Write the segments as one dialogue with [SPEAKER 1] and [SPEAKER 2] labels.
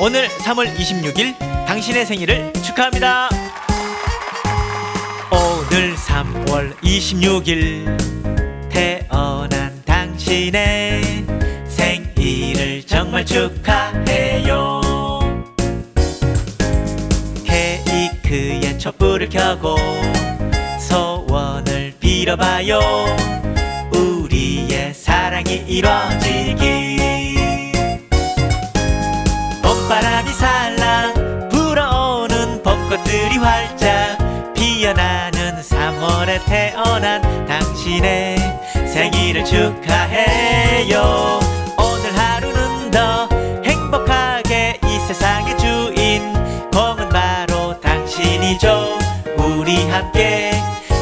[SPEAKER 1] 오늘 3월 26일 당신의 생일을 축하합니다. 오늘 3월 26일 태어난 당신의 생일을 정말 축하해요. 케이크에 촛불을 켜고 소원을 빌어봐요. 우리의 사랑이 이루어지길. 태어난 당신의 생일을 축하해요. 오늘 하루는 더 행복하게 이 세상의 주인 공은 바로 당신이죠. 우리 함께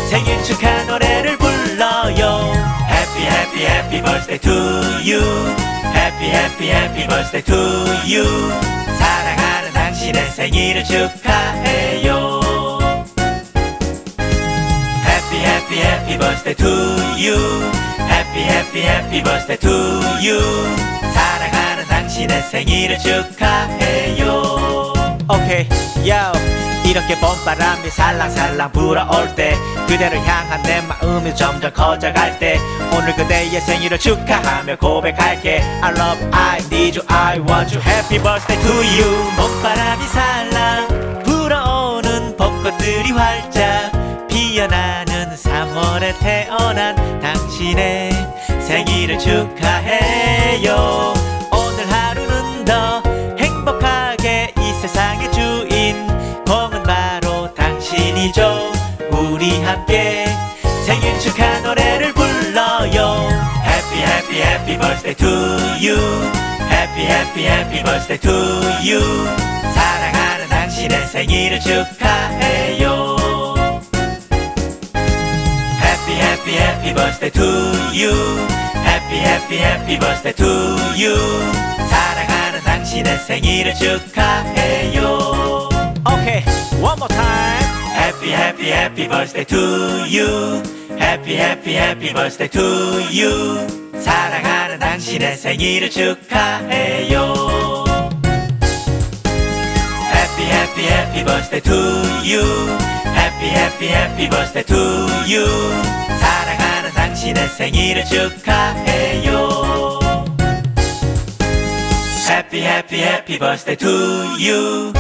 [SPEAKER 1] 생일 축하 노래를 불러요. Happy happy happy birthday to you. Happy happy happy birthday to you. 사랑하는 당신의 생일을 축하해요 happy birthday to you Happy happy happy birthday to you 사랑하는 당신의 생일을 축하해요 오케이 요 이렇게 봄바람이 살랑살랑 불어올 때 그대를 향한 내 마음이 점점 커져갈 때 오늘 그대의 생일을 축하하며 고백할게 I love I need you, I want you Happy birthday to you 봄바람이 살랑 불어오는 벚꽃들이 활짝 피어나는 3월에 태어난 당신의 생일을 축하해요. 오늘 하루는 더 행복하게 이 세상의 주인. 공은 바로 당신이죠. 우리 함께 생일 축하 노래를 불러요. Happy happy happy birthday to you. Happy happy happy birthday to you. 사랑하는 당신의 생일을 축하해요 happy happy birthday to you Happy happy happy birthday to you 사랑하는 당신의 생일을 축하해요 Okay, one more time Happy happy happy birthday to you Happy happy happy birthday to you 사랑하는 당신의 생일을 축하해요 Happy happy happy birthday to you Happy happy happy birthday to you 사랑하는 당신의 생일을 축하해요 Happy happy happy birthday to you